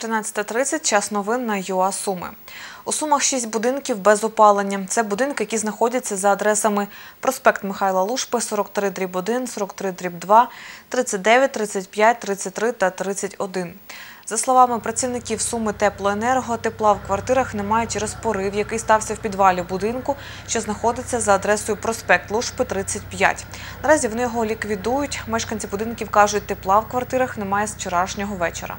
13.30 – час новин на ЮА Суми. У Сумах шість будинків без опалення. Це будинки, які знаходяться за адресами проспект Михайла Лушпи, 43 дріб 1, 43 дріб 2, 39, 35, 33 та 31. За словами працівників Суми Теплоенерго, тепла в квартирах немає через порив, який стався в підвалі будинку, що знаходиться за адресою проспект Лушпи, 35. Наразі вони його ліквідують. Мешканці будинків кажуть, тепла в квартирах немає з вчорашнього вечора.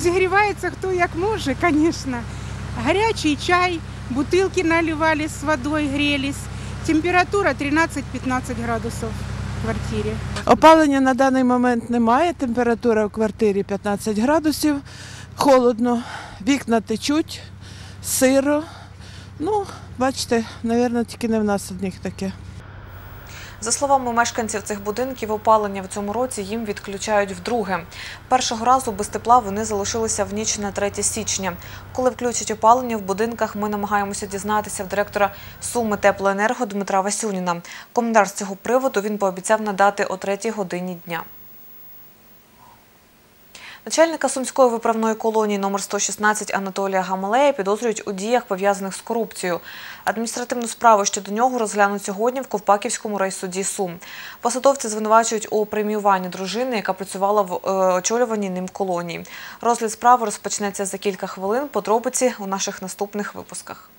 Зігрівається хто як може, звісно. Гарячий чай, бутилки наливали з водою, грілись. Температура 13-15 градусів в квартирі. Опалення на даний момент немає. Температура в квартирі 15 градусів, холодно, вікна течуть, сиро. Ну, бачите, мабуть, тільки не в нас одних таке. За словами мешканців цих будинків, опалення в цьому році їм відключають вдруге. Першого разу без тепла вони залишилися в ніч на 3 січня. Коли включать опалення в будинках, ми намагаємося дізнатися в директора Суми Теплоенерго Дмитра Васюніна. Коментар з цього приводу він пообіцяв надати о 3 годині дня. Начальника Сумської виправної колонії номер 116 Анатолія Гамалея підозрюють у діях, пов'язаних з корупцією. Адміністративну справу щодо нього розглянуть сьогодні в Ковпаківському райсуді Сум. Посадовці звинувачують у преміюванні дружини, яка працювала в е, очолюваній ним колонії. Розгляд справи розпочнеться за кілька хвилин. Подробиці у наших наступних випусках.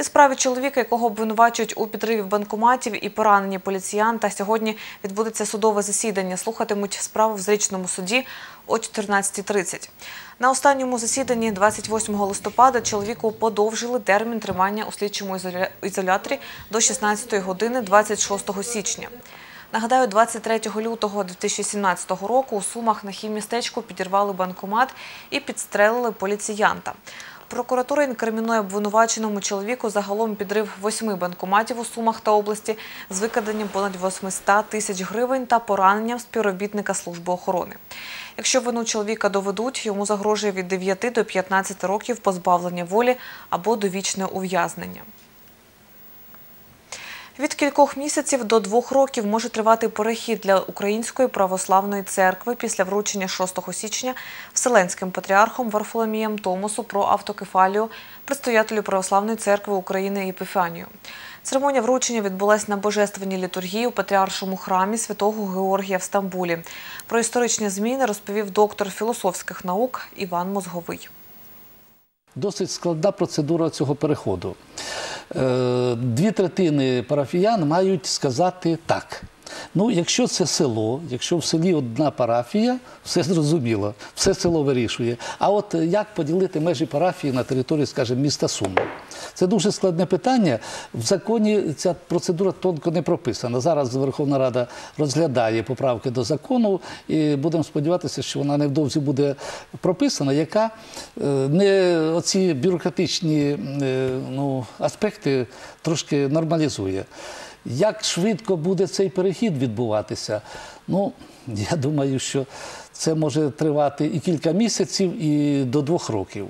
І справі чоловіка, якого обвинувачують у підриві банкоматів і пораненні поліціянта, сьогодні відбудеться судове засідання. Слухатимуть справу в зрічному суді о 14.30. На останньому засіданні 28 листопада чоловіку подовжили термін тримання у слідчому ізоляторі до 16 години 26 січня. Нагадаю, 23 лютого 2017 року у Сумах на хіммістечку підірвали банкомат і підстрелили поліціянта. Прокуратура інкримінує обвинуваченому чоловіку загалом підрив восьми банкоматів у Сумах та області з викраденням понад 800 тисяч гривень та пораненням співробітника служби охорони. Якщо вину чоловіка доведуть, йому загрожує від 9 до 15 років позбавлення волі або довічне ув'язнення. Від кількох місяців до двох років може тривати перехід для Української православної церкви після вручення 6 січня Вселенським патріархом Варфоломієм Томосу про автокефалію предстоятелю Православної церкви України Епіфанію. Церемонія вручення відбулась на божественній літургії у патріаршому храмі святого Георгія в Стамбулі. Про історичні зміни розповів доктор філософських наук Іван Мозговий. Досить складна процедура цього переходу. Е, Дві третини парафіян мають сказати так. Ну, якщо це село, якщо в селі одна парафія, все зрозуміло, все село вирішує. А от як поділити межі парафії на території, скажімо, міста Суми? Це дуже складне питання. В законі ця процедура тонко не прописана. Зараз Верховна Рада розглядає поправки до закону, і будемо сподіватися, що вона невдовзі буде прописана, яка е, не оці бюрократичні е, ну, аспекти трошки нормалізує. Як швидко буде цей перехід відбуватися? Ну, я думаю, що це може тривати і кілька місяців, і до двох років.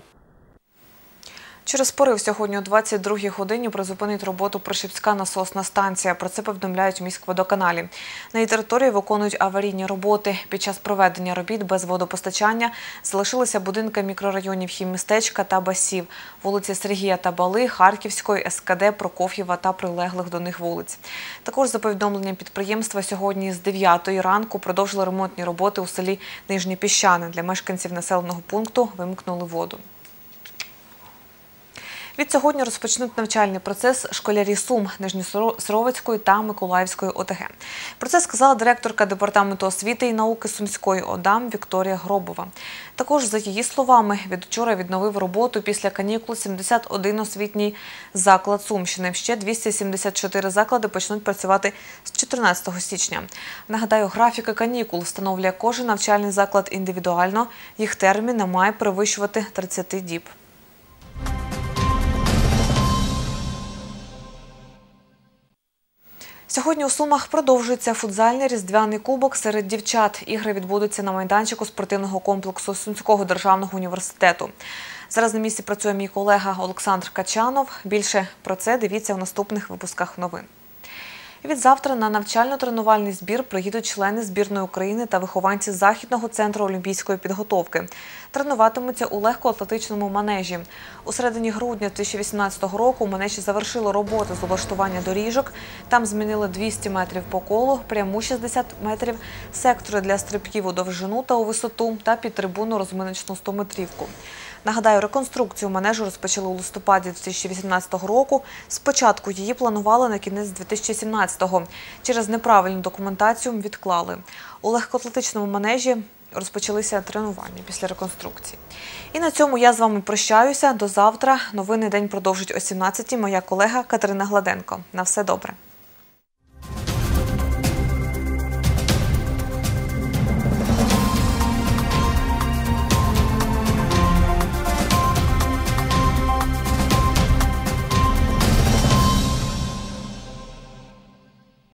Через порив сьогодні о 22-й годині призупинить роботу Пришипська насосна станція. Про це повідомляють міськводоканалі. На її території виконують аварійні роботи. Під час проведення робіт без водопостачання залишилися будинки мікрорайонів Хіммістечка та Басів, вулиці Сергія та Бали, Харківської, СКД, Прокоф'єва та прилеглих до них вулиць. Також за повідомленням підприємства сьогодні з 9 ранку продовжили ремонтні роботи у селі Нижні Піщани. Для мешканців населеного пункту вимкнули воду. Від сьогодні розпочнуть навчальний процес школярі Сум Нижньосировицької та Миколаївської ОТГ. Про це сказала директорка департаменту освіти і науки Сумської ОДАМ Вікторія Гробова. Також, за її словами, від вчора відновив роботу після канікул 71 освітній заклад Сумщини. Ще 274 заклади почнуть працювати з 14 січня. Нагадаю, графіка канікул встановлює кожен навчальний заклад індивідуально. Їх термін не має перевищувати 30 діб. Сьогодні у Сумах продовжується футзальний різдвяний кубок серед дівчат. Ігри відбудуться на майданчику спортивного комплексу Сумського державного університету. Зараз на місці працює мій колега Олександр Качанов. Більше про це дивіться в наступних випусках новин. Відзавтра на навчально-тренувальний збір приїдуть члени збірної України та вихованці Західного центру олімпійської підготовки. Тренуватимуться у легкоатлетичному манежі. У середині грудня 2018 року манежі завершили роботи з облаштування доріжок. Там змінили 200 метрів по колу, пряму 60 метрів, сектори для стрибків у довжину та у висоту та підтрибунну розминочну 100-метрівку. Нагадаю, реконструкцію манежу розпочали у листопаді 2018 року. Спочатку її планували на кінець 2017-го. Через неправильну документацію відклали. У легкоатлетичному манежі розпочалися тренування після реконструкції. І на цьому я з вами прощаюся. До завтра. Новини день продовжить о 17-й. Моя колега Катерина Гладенко. На все добре.